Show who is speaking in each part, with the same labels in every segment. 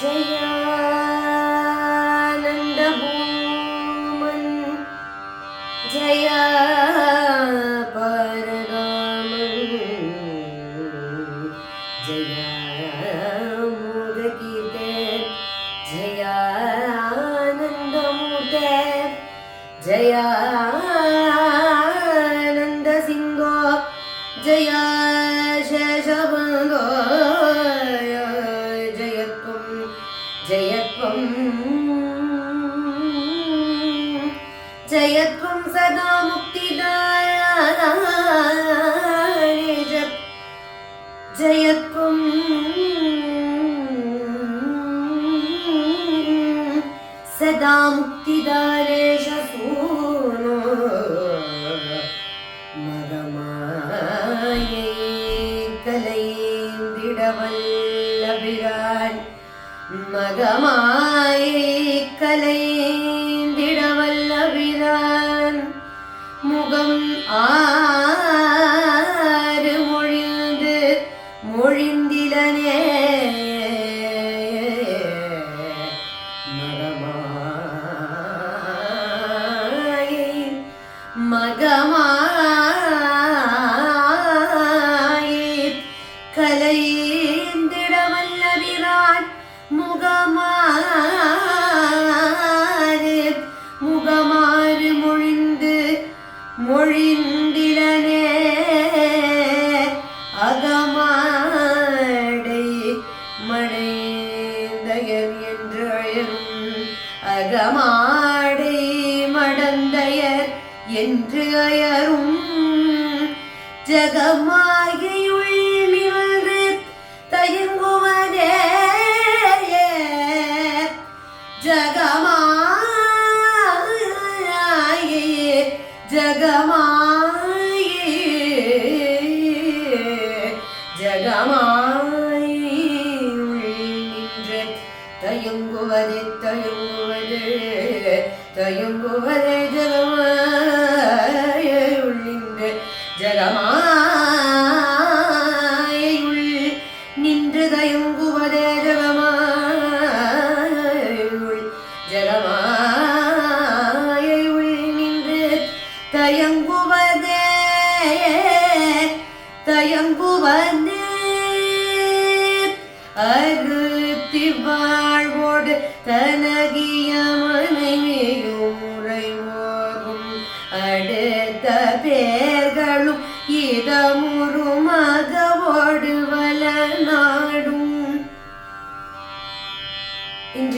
Speaker 1: ജയാനന്ദഭൂമൻ. ജയ പരരാമൻ ജയ മുരകീതേ ജയാനന്ദമൂർത്തേ ജയാ ஜகமாகையுள் நின்று தயங்குவதே ஜகமாயே ஜகமாயே ஜகமாயே உள் நின்று தயங்குவதே தயங்குவது தயங்குவதே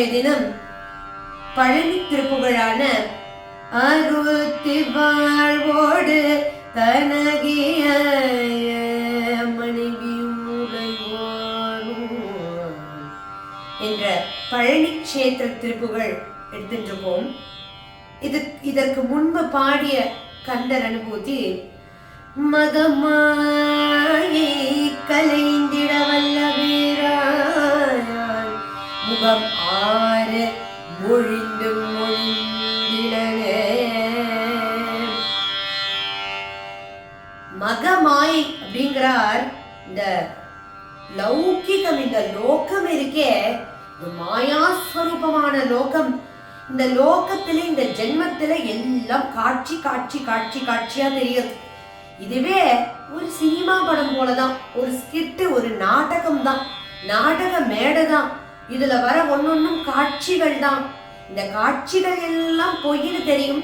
Speaker 1: இன்றைய தினம் பழனி திருப்புகழான அருத்தி வாழ்வோடு தனகிய மனைவியும் என்ற பழனி கஷேத்திர திருப்புகள் எடுத்துட்டுருக்கோம் இது இதற்கு முன்பு பாடிய கந்தர் அனுபூதி மகமாயை கலைந்திட வல்ல முகம் ஆறு மொழிந்து மொழிந்திடனே மகமாயை அப்படிங்கிறார். இந்த லௌகிகம் இந்த லோகம் இருக்கே. இந்த மாயாஸ்வரூபமான லோகம். இந்த லோகத்துல இந்த ஜென்மத்துல எல்லாம் காட்சி காட்சி காட்சி காட்சியா தெரியுது. இதுவே ஒரு சினிமா படம் போலதான். ஒரு ஸ்கிட்டு ஒரு நாடகம் தான் நாடக மேடை தான் இதுல வர ஒன்னொன்னும் காட்சிகள் தான். இந்த காட்சிகள் எல்லாம் பொய்னு தெரியும்.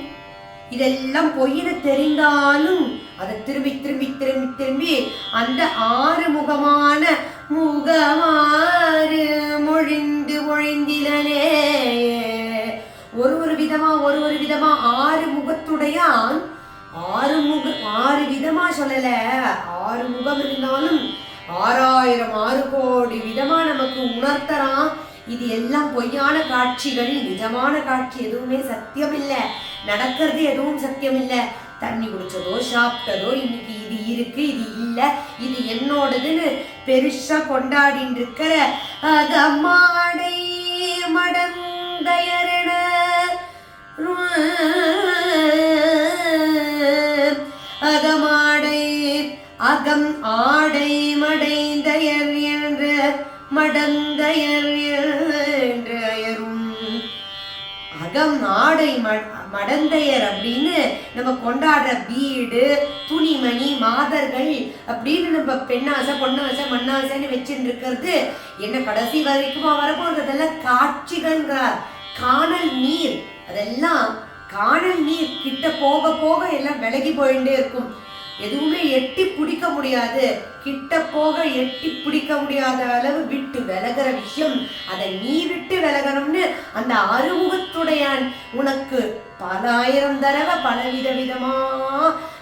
Speaker 1: இதெல்லாம் பொய்னு தெரிந்தாலும் அதை திரும்பி திரும்பி திரும்பி திரும்பி அந்த ஆறு முகமான முகமாறு மொழிந்து மொழிந்திலே ஒரு ஒரு விதமா ஒரு ஒரு விதமா ஆறு முகத்துடையான் ஆறு முக ஆறு விதமா சொல்லல. ஆறு முகம் இருந்தாலும் ஆறாயிரம் ஆறு கோடி விதமா நமக்கு உணர்த்தறான் இது எல்லாம் பொய்யான காட்சிகள் நிஜமான காட்சி. எதுவுமே சத்தியம் இல்ல நடக்கிறது எதுவும் சத்தியம் இல்ல தண்ணி குடிச்சதோ சாப்பிட்டதோ இன்னைக்கு இது இருக்கு இது இல்ல இது என்னோடதுன்னு பெருசா கொண்டாடின்னு இருக்கிற மாடை மடந்தையரென. அதமா அகம் ஆடை மடைந்தயர் என்ற அயரும். அகம் ஆடை மடந்தையர் அப்படின்னு நம்ம கொண்டாடுற வீடு துணிமணி மாதர்கள் அப்படின்னு நம்ம பெண்ணாசை பொன்னாசை மண்ணாசைன்னு வச்சுட்டு இருக்கிறது என்ன கடைசி வரைக்குமா வரப்போறதெல்லாம் காட்சிகள்ங்கிறார். காணல் நீர் அதெல்லாம் காணல் நீர் கிட்ட போக போக எல்லாம் விலகி போயிட்டே இருக்கும். எதுவுமே எட்டி பிடிக்க முடியாது. கிட்ட போக எட்டி பிடிக்க முடியாத அளவு விட்டு விலகிற விஷயம். அதை நீ விட்டு விலகணும்னு அந்த அறுமுகத்துடையான் உனக்கு பல ஆயிரம் தடவை பல வித விதமா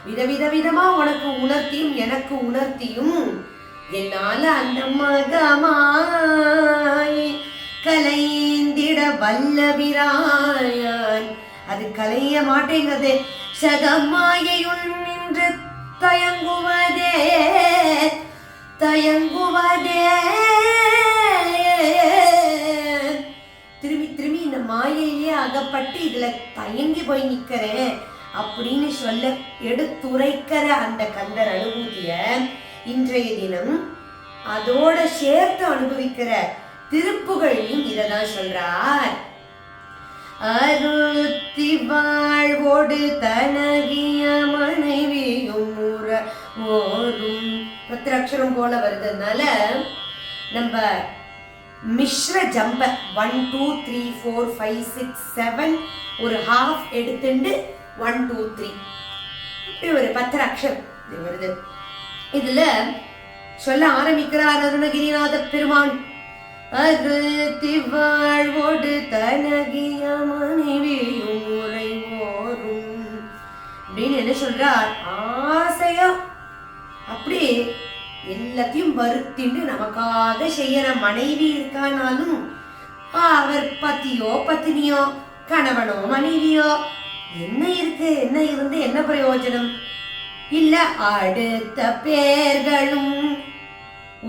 Speaker 1: வித விதவித விதமா உனக்கு உணர்த்தியும் எனக்கு உணர்த்தியும் என்னால அந்த மகமாய் கலைந்திட வல்லவிராயான் அது கலைய மாட்டேங்கிறது சகமாயையுள் நின்று தயங்குவதே தயங்குவதே. திரும்பி திரும்பி இந்த மாயையிலே அகப்பட்டு இதுல தயங்கி போய் நிக்கிறேன் அப்படின்னு சொல்ல எடுத்துரைக்கிற அந்த கந்தர் அனுபூதிய இன்றைய தினம் அதோட சேர்த்து அனுபவிக்கிற திருப்புகழையும் இதை தான் சொல்றார். அருத்தி வாழ்வோடு தனகிய மனைவியும் உற ஓரும் பத்திராட்சரம் போல வருதுனால நம்ம மிஸ்ர ஜம்ப one two three four five six seven ஒரு ஹாஃப் எடுத்துட்டு ஒன் டூ த்ரீ இப்படி ஒரு பத்து அக்ஷரம் இது வருது. இதுல சொல்ல ஆரம்பிக்கிறார் அருணகிரிநாத பெருமான். அகத்தி வாழ்வோடு தனகிய மனைவியும் உரை ஓரும் அப்படின்னு என்ன சொல்றார்? ஆசையா? அப்படி எல்லாத்தையும் வருத்தின்னு நமக்காக செய்யற மனைவி இருக்கானாலும் அவர் பத்தியோ பத்தினியோ கணவனோ மனைவியோ என்ன இருக்கு? என்ன இருந்து என்ன பிரயோஜனம்? இல்ல அடுத்த பேர்களும்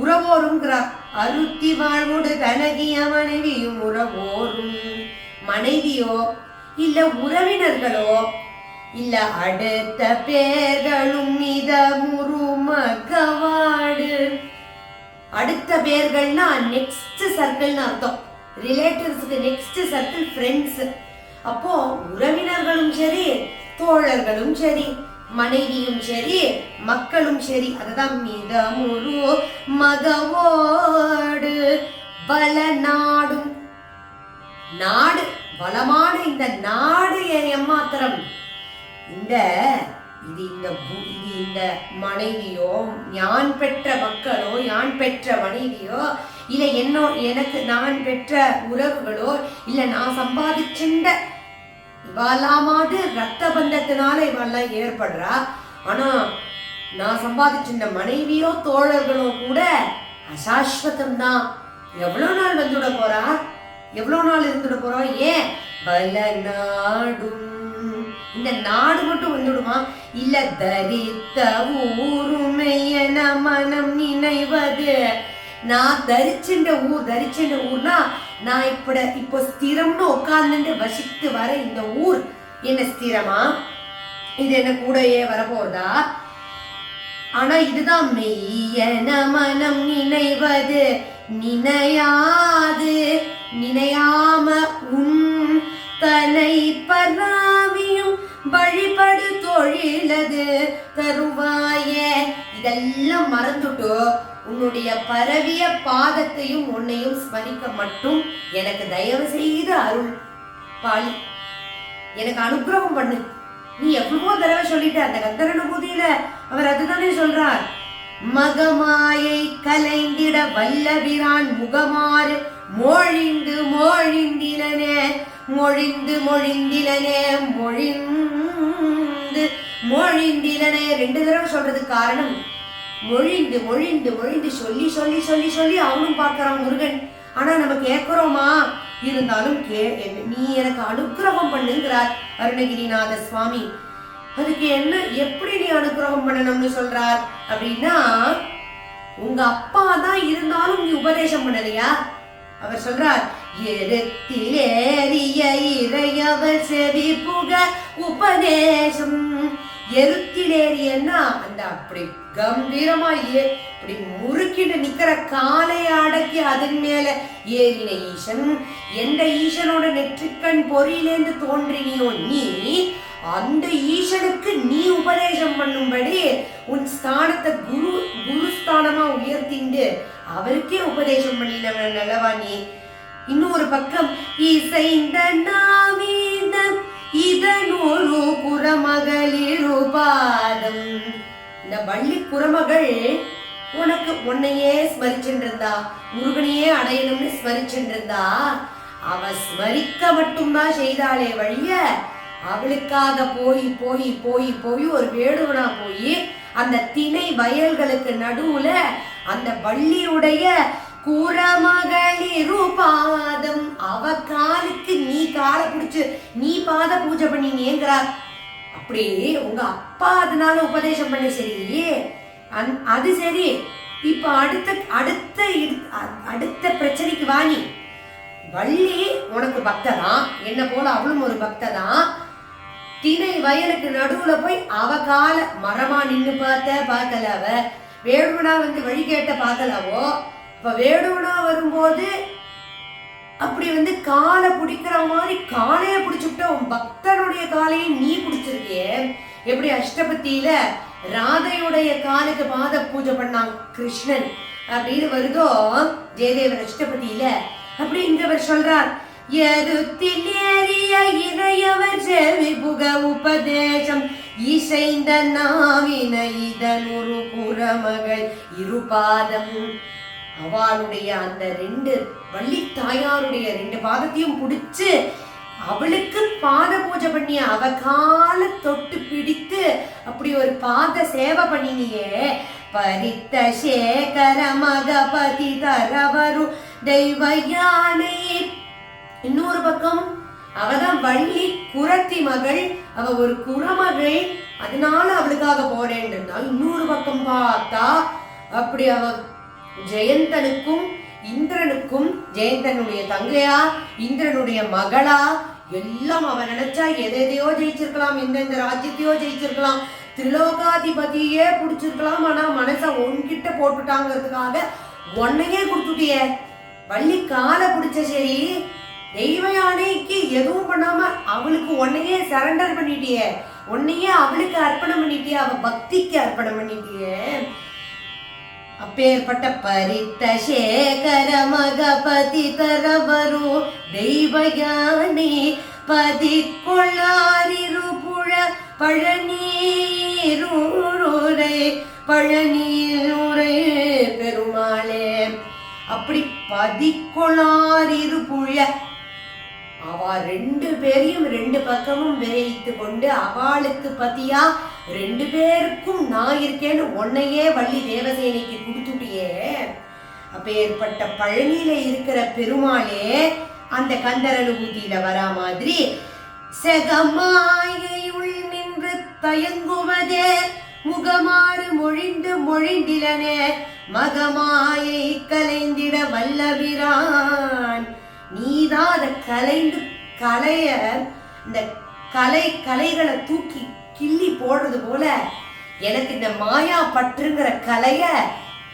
Speaker 1: உறவோருங்கிறார். அருத்தி வாழ்வோடு தனகிய மனைவியும் உறவோரும் மனைவியோ இல்ல உறவினர்களோ இல்ல அடுத்த பேர்களும் இத முருமகவாடு அடுத்த பேர்கள்னா நெக்ஸ்ட் சர்க்கிள்னு அர்த்தம். ரிலேட்டிவ்ஸுக்கு நெக்ஸ்ட் சர்க்கிள் ஃப்ரெண்ட்ஸ் அப்போ உறவினர்களும் சரி தோழர்களும் சரி மனைவியும் சரி மக்களும் சரி. அதுதான் மிதமுரு மகவோடு பல நாடும் நாடு வளமான இந்த நாடு என் எம்மாத்திரம். இந்த இது இந்த இது இந்த மனைவியோ யான் பெற்ற மக்களோ யான் பெற்ற மனைவியோ இல்லை என்னோ எனக்கு நான் பெற்ற உறவுகளோ இல்லை நான் சம்பாதிச்சுண்ட இவாலாமாவது ரத்த பந்தத்தினால இவெல்லாம் ஏற்படுறா. ஆனா நான் சம்பாதிச்சிருந்த மனைவியோ தோழர்களோ கூட அசாஸ்வதம் தான் எவ்வளவு நாள் வந்துட போறா? எவ்வளவு நாள் இருந்துட போறோம் ஏன்? பல நாடும். இந்த நாடு மட்டும் வந்துடுமா? இல்ல தரித்த ஊருமையன மனம் நினைவது. நான் தரிச்சின்ற ஊர் தரிச்சின்ற ஊர்னா நான் இப்பட இப்போ ஸ்திரம்னு உட்கார்ந்துட்டு வசித்து வர இந்த ஊர் என்ன ஸ்திரமா? இது என்ன கூடயே வரப்போறதா? ஆனா இதுதான் மெய்யன மனம் நினைவது. நினையாது. நினையாம உன் தனை பராமியும் வழிபடு தொழிலது. தருவாயே இதெல்லாம் மறந்துட்டு உன்னுடைய பரவிய பாதத்தையும் உன்னையும் ஸ்மரிக்க மட்டும் எனக்கு தயவு செய்து அருள். பாலி எனக்கு அனுகிரகம் பண்ணு. நீ எவ்வளவோ தடவை சொல்லிட்ட அந்த கந்தர் அனுபூதியில அவர் அதுதானே சொல்றார். மகமாயை கலைந்திட வல்லபிரான் முகமாறு மொழிந்து மொழிந்திலனே மொழிந்து மொழிந்திலனே மொழிந்து மொழிந்திலனே. ரெண்டு தடவை சொல்றதுக்கு காரணம் மொழிந்து மொழிந்து மொழிந்து சொல்லி சொல்லி சொல்லி சொல்லி அவனும் பார்க்கறான் முருகன். ஆனா நம்ம கேட்கிறோமா? இருந்தாலும் கே நீ எனக்கு அனுக்கிரகம் பண்ணுங்கிறார் அருணகிரிநாத சுவாமி. அதுக்கு என்ன எப்படி நீ அனுக்கிரகம் பண்ணணும்னு சொல்றார்? அப்படின்னா உங்க அப்பா தான் இருந்தாலும் நீ உபதேசம் பண்ணலையா? அவர் சொல்றார் எருத்திலேறிய இறையவர் செவி புக உபதேசம் எருக்கிலேறியன்னா அந்த அப்படி கம்பீரமா ஏ இப்படி முறுக்கிட்டு நிக்கிற காலை அடக்கி அதன் மேல ஏறின ஈசன் எந்த ஈசனோட நெற்றிக்கண் பொறியிலேந்து தோன்றினியோ நீ அந்த ஈசனுக்கு நீ உபதேசம் பண்ணும்படி உன் ஸ்தானத்தை குரு குருஸ்தானமா உயர்த்திண்டு அவருக்கே உபதேசம் பண்ணினவன் நல்லவா நீ? இன்னொரு பக்கம் இசைந்த நாவீதம் இதனொரு குரமகளிருபாதம் இந்த வள்ளி குரமகள் உனக்கு உன்னையே ஸ்மரிச்சுட்டு முருகனையே அடையணும்னு ஸ்மரிச்சுட்டு அவ ஸ்மரிக்க மட்டும்தான் செய்தாளே வழிய அவளுக்காக போய் போய் போய் போய் ஒரு வேடுவனா போய் அந்த திணை வயல்களுக்கு நடுவுல அந்த வள்ளியுடைய குரமகளிரு பாதம் அவ காலுக்கு நீ காலை பிடிச்சு நீ பாத பூஜை பண்ணி நீங்கிறார் அப்படி உங்க அப்பா அதனால உபதேசம் பண்ண சரி அந்- அது சரி. இப்ப அடுத்த அடுத்த இது- அடுத்த பிரச்சனைக்கு வாணி வள்ளி உனக்கு பக்ததான் என்ன போல அவளும் ஒரு பக்ததான் திணை வயலுக்கு நடுவுல போய் அவ கால மரமா நின்னு பார்த்த பார்க்கல அவ. வேடுவனா வந்து வழி கேட்ட பார்க்கலவோ? இப்போ வேடுவனா வரும்போது அப்படி வந்து காலை பிடிக்கிற மாதிரி காலையை பிடிச்சுக்கிட்ட உன் பக்தனுடைய காலையை நீ பிடிச்சிருக்கியே. எப்படி அஷ்டபத்தியில ராதையுடைய காலுக்கு பாத பூஜை பண்ணான் கிருஷ்ணன் அப்படின்னு வருதோ ஜெயதேவர் அஷ்டபதியில அப்படி இங்க அவர் சொல்றார் இறையவர் புக உபதேசம் இசைந்த நாவின இதனுரு புறமகள் இருபாதம். அவளுடைய அந்த ரெண்டு வள்ளி தாயாருடைய ரெண்டு பாதத்தையும் பிடிச்சு அவளுக்கு பாத பூஜை பண்ணி அவ கால தொட்டு பிடித்து அப்படி ஒரு பாத சேவை பண்ணினியே. பரித்த சேகர மகபதி தரவரு தெய்வ யானை இன்னொரு பக்கம் அவதான் வள்ளி குரத்தி மகள். அவ ஒரு குறமகள் அதனால அவளுக்காக போறேன் இன்னொரு பக்கம் பார்த்தா அப்படி அவ ஜெயந்தனுக்கும் இந்திரனுக்கும் ஜெயந்தனுடைய தங்கையா இந்திரனுடைய மகளா எல்லாம் அவன் நினைச்சா எதையோ ஜெயிச்சிருக்கலாம் எந்தெந்த ராஜ்யத்தையோ ஜெயிச்சிருக்கலாம் திரிலோகாதிபதியே பிடிச்சிருக்கலாம் ஆனா மனச உன்கிட்ட போட்டுட்டாங்கிறதுக்காக உன்னையே கொடுத்துட்டியே. வள்ளி காலை பிடிச்ச சரி தெய்வ யானைக்கு எதுவும் பண்ணாம அவளுக்கு உன்னையே சரண்டர் பண்ணிட்டியே. உன்னையே அவளுக்கு அர்ப்பணம் பண்ணிட்டியே அவ பக்திக்கு அர்ப்பணம் பண்ணிட்டியே. அப்பேற்பட்ட பரித்த சேகர மகபதி தரவரு தெய்வ யானை பதி கொள்ளாரிரு புழ பழநீரூரை பழநீருரை பெருமாளே அப்படி பதிக்கொள்ளாரிரு புழ அவ ரெண்டு பேரையும் ரெண்டு பக்கமும் விரைத்து கொண்டு அவளுக்கு பதியா ரெண்டு பேருக்கும் நான் இருக்கேன்னு உன்னையே வள்ளி தேவசேனைக்கு கொடுத்துட்டியே. அப்பேற்பட்ட பழனியில இருக்கிற பெருமாளே அந்த கந்தர் அனுபூதியில வரா மாதிரி செகமாயுள் நின்று தயங்குவதே முகமாறு மொழிந்து மொழிந்திலனே மகமாயை கலைந்திட வல்லவிரான் நீ தான் அதை கலைந்து கலைய இந்த கலை கலைகளை தூக்கி கிள்ளி போடுறது போல எனக்கு இந்த மாயா பற்றுங்கிற கலைய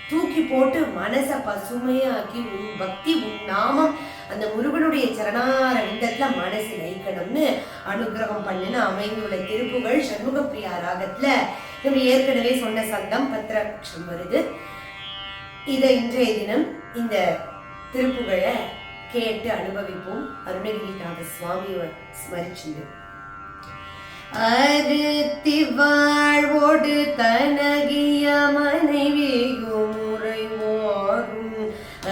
Speaker 1: தூக்கி போட்டு மனசை பசுமையாக்கி உன் பக்தி உன் நாமம் அந்த முருகனுடைய சரணார விந்தத்துல மனசு லயிக்கணும்னு அனுகிரகம் பண்ணுன்னு அமைந்துள்ள திருப்புகள் சண்முகப்பிரியா ராகத்துல நம்ம ஏற்கனவே சொன்ன சந்தம் பத்திரக்ஷம் வருது. இதை இன்றைய தினம் இந்த திருப்புகழை கேட்டு அனுபவிப்போம் அருணகிரிநாத சுவாமியை ஸ்மரிச்சுண்டு அருத்தி வாழ்வோடு தனகிய மனைவியோ முறை மாறும்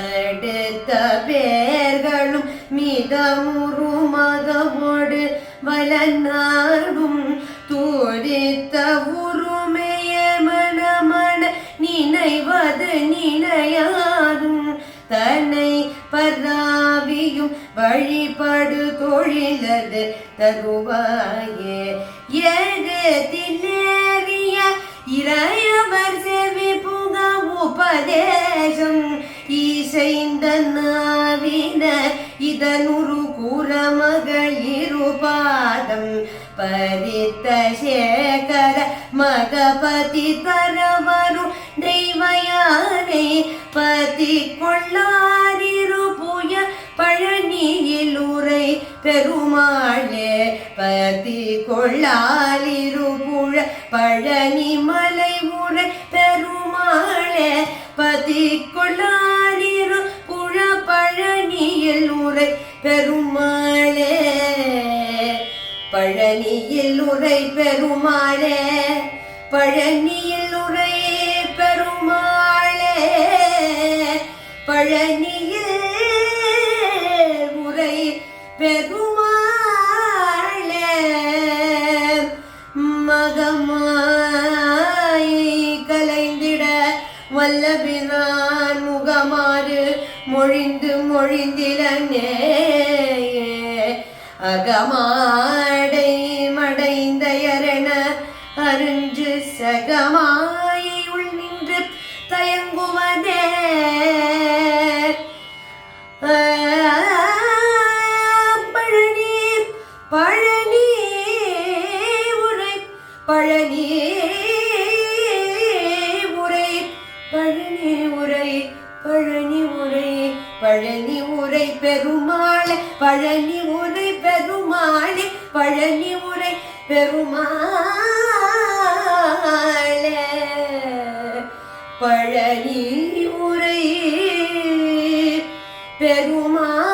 Speaker 1: அடுத்த பேர்களும் மிதமுறு மகவோடு வலநாடும் தூரித்த உருமைய மனமன நினைவது நினையாதும் தன்னை பராவியும் வழிபாடு தொழிலது தருவாயே. ஏகத்திலேறிய இறையவர் செவி புக உபதேசம். ஈசைந்த நாவின இதனுரு கூறமகள் இருபாதம். பரித்த சேகர மகபதி தரவரும் தெய்வயானை பதி கொள்ளாரி. பழனியிலுரை பெருமாளே பதி கொள்ளாலிரு புழ பழனி மலை உரை பெருமாளே பதி கொள்ளாலிரு புழ பழனியில் உரை பெருமாளே. பழனியில் உரை பெருமாளே பழனியில் உரை பெருமாளே பழனி பெருமாளே மகமாய் கலைந்திட வல்லபிரான் முகமாறு மொழிந்து மொழிந்திலனே அகமாடை மடைந்த எரண அருஞ்சு சகமாயை உள் நின்று தயங்குவதே. உரை பழனி உரை பழனி உரை பெருமாளே பழனி உரை பெருமாளே பழனி உரை பெருமாளே. பழனி உரை பெருமாள்